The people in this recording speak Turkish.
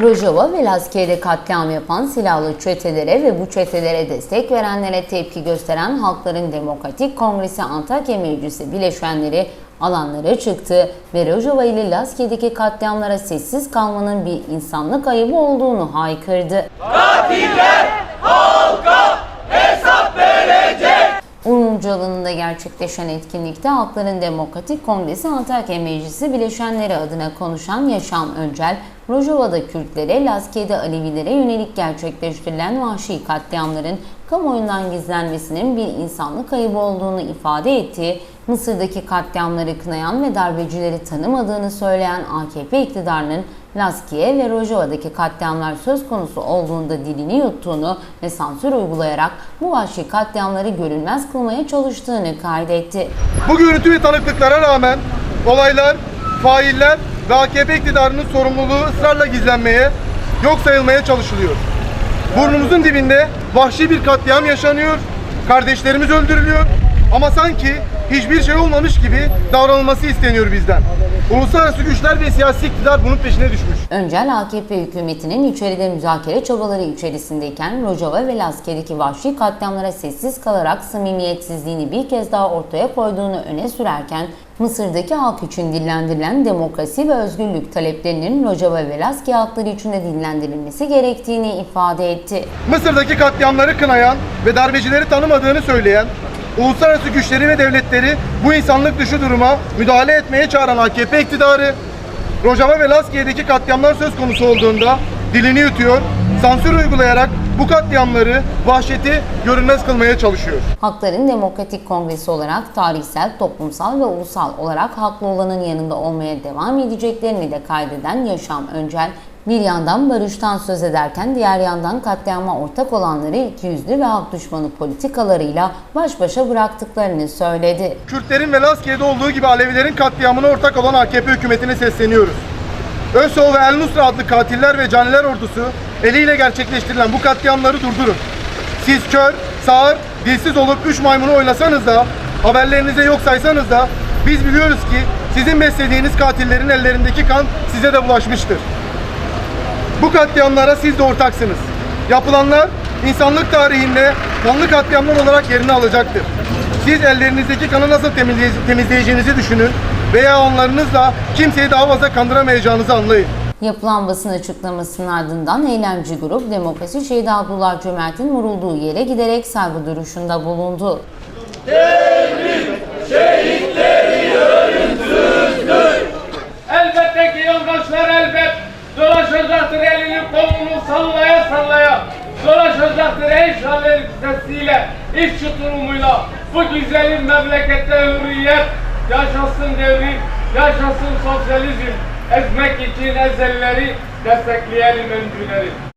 Rojava ve Laskiye'de katliam yapan silahlı çetelere ve bu çetelere destek verenlere tepki gösteren Halkların Demokratik Kongresi Antakya Meclisi bileşenleri alanlara çıktı ve Rojava ile Laskiye'deki katliamlara sessiz kalmanın bir insanlık ayıbı olduğunu haykırdı. Urumcu alanında gerçekleşen etkinlikte Halkların Demokratik Kongresi Antakya Meclisi bileşenleri adına konuşan Yaşam Öncel, Rojava'da Kürtlere, Laskiye'de Alevilere yönelik gerçekleştirilen vahşi katliamların kamuoyundan gizlenmesinin bir insanlık ayıbı olduğunu ifade ettiği, Mısır'daki katliamları kınayan ve darbecileri tanımadığını söyleyen AKP iktidarının Laskiye ve Rojava'daki katliamlar söz konusu olduğunda dilini yuttuğunu ve sansür uygulayarak bu vahşi katliamları görünmez kılmaya çalıştığını kaydetti. Bu görüntü ve tanıklıklara rağmen olaylar, failler ve AKP iktidarının sorumluluğu ısrarla gizlenmeye, yok sayılmaya çalışılıyor. Burnumuzun dibinde vahşi bir katliam yaşanıyor, kardeşlerimiz öldürülüyor ama sanki hiçbir şey olmamış gibi davranılması isteniyor bizden. Uluslararası güçler ve siyasi iktidar bunun peşine düşmüş. Öncel AKP hükümetinin içeride müzakere çabaları içerisindeyken Rojava ve Laskiye'deki vahşi katliamlara sessiz kalarak samimiyetsizliğini bir kez daha ortaya koyduğunu öne sürerken Mısır'daki halk için dillendirilen demokrasi ve özgürlük taleplerinin Rojava ve Laskiye halkları için de dillendirilmesi gerektiğini ifade etti. Mısır'daki katliamları kınayan ve darbecileri tanımadığını söyleyen, uluslararası güçleri ve devletleri bu insanlık dışı duruma müdahale etmeye çağıran AKP iktidarı, Rojava ve Laskiye'deki katliamlar söz konusu olduğunda dilini yutuyor, sansür uygulayarak bu katliamları, vahşeti görünmez kılmaya çalışıyor. Halkların Demokratik Kongresi olarak tarihsel, toplumsal ve ulusal olarak haklı olanın yanında olmaya devam edeceklerini de kaydeden Yaşam Öncel, bir yandan barıştan söz ederken diğer yandan katliama ortak olanları ikiyüzlü ve halk düşmanı politikalarıyla baş başa bıraktıklarını söyledi. Kürtlerin ve Laskiye'de olduğu gibi Alevilerin katliamına ortak olan AKP hükümetine sesleniyoruz. ÖSO ve El Nusra adlı katiller ve caniler ordusu eliyle gerçekleştirilen bu katliamları durdurun. Siz kör, sağır, dilsiz olup üç maymunu oylasanız da, haberlerinize yok saysanız da biz biliyoruz ki sizin beslediğiniz katillerin ellerindeki kan size de bulaşmıştır. Bu katliamlara siz de ortaksınız. Yapılanlar insanlık tarihinde kanlı katliamlar olarak yerini alacaktır. Siz ellerinizdeki kanı nasıl temizleye- temizleyeceğinizi düşünün veya onlarınızla kimseyi daha fazla kandıramayacağınızı anlayın. Yapılan basın açıklamasının ardından eylemci grup Demokrasi Şehidi Abdullah Cömert'in vurulduğu yere giderek saygı duruşunda bulundu. Elbette sallaya sallaya dolaşacaktır ey şalel sesiyle iş tutumuyla bu güzelim memlekette hürriyet yaşasın devrim yaşasın sosyalizm ezmek için ezelleri destekleyelim öncüleri.